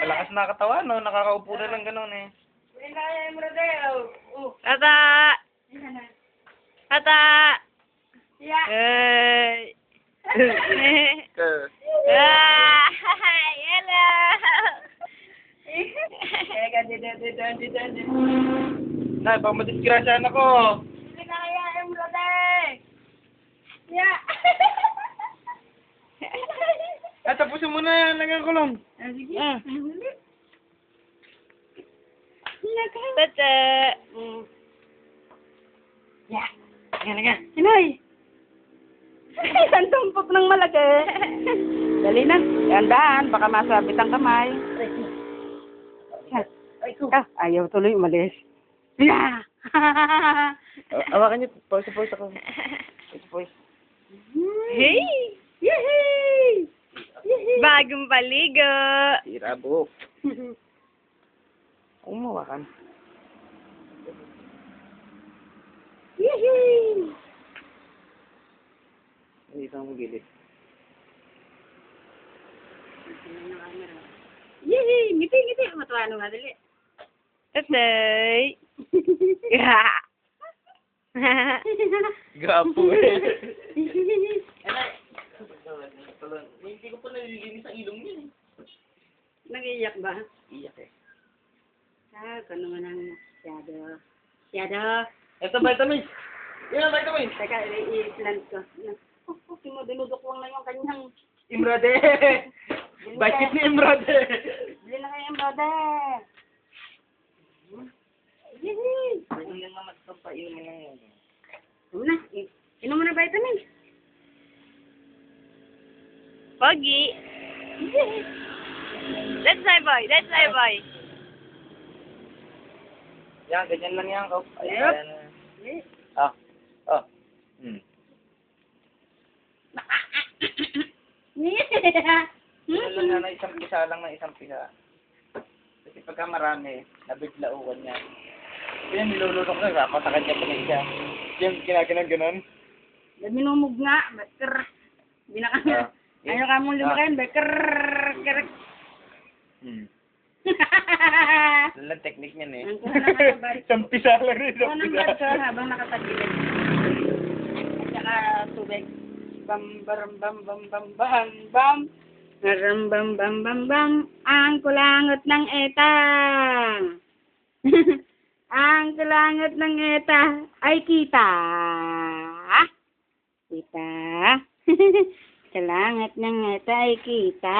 Malakas nakakatawa, no? Nakakaupo na lang ganun eh. Tata! Tata! Yeah. Hey! ah, hello! Teka, dito, dito, dito, dito. Nay, baka madisgrasyahan ako. At tapusin mo na yan, lagang kulong. Ah. Tata! Laga, laga. Inay! Ang tumpok ng malaki. Dali na. Tandaan, baka masabit ang kamay. Ah, ayaw tuloy umalis. Yeah! Ah, Hawakan niyo, pause, pause ako. Pause, pause. Hey! Bagong paligo! Tira, buhok. Umawakan. Yehey! Hindi ka mo gilid. Yehey! Ngiti, ngiti. Matuwa nung dali. Tatay! Gapo eh. Hindi ko pa nalilinis ang ilong niya. Nag-iiyak ba? Iyak eh. Ah, kung naman ang shadow. Shadow. Ito, vitamins! Yan ang vitamins! Teka, i-plant ko. Oh, oh, mo, dinudukwang na yung kanyang... Imrade! Bakit ni Imrade? Bili na kayo yung brother. Yehey! Ano yan naman ito pa inumin na yan? Inom na. I- Inom mo na vitamin. Pogi! That's my boy! That's my boy! Yan, ganyan lang yan. Oh, ayan. Ah. Ah. Hmm. Ano lang na isang pisa lang na isang pisa. Kasi pagka marami, nabiglauan niya. Yan, nilulunok na, kapatakan niya pa na isa. Yung kinaganan ganon. Minumog nga. Beker. Binaka Ah. Ayaw ka mong lumakin. Beker. Ker. Hmm. Yan lang technique niyan eh. Ang kuha na nga bari. isang pisa lang rin, Kuha ng barko habang nakatagilid. At saka tubig. Bam, baram, bam, bam, bam, bam, bam. Baram, bam, bam, bam, bam. Ang kulangot ng eta. Ang kulangot ng eta ay kita. Kita. Kulangot ng eta ay kita.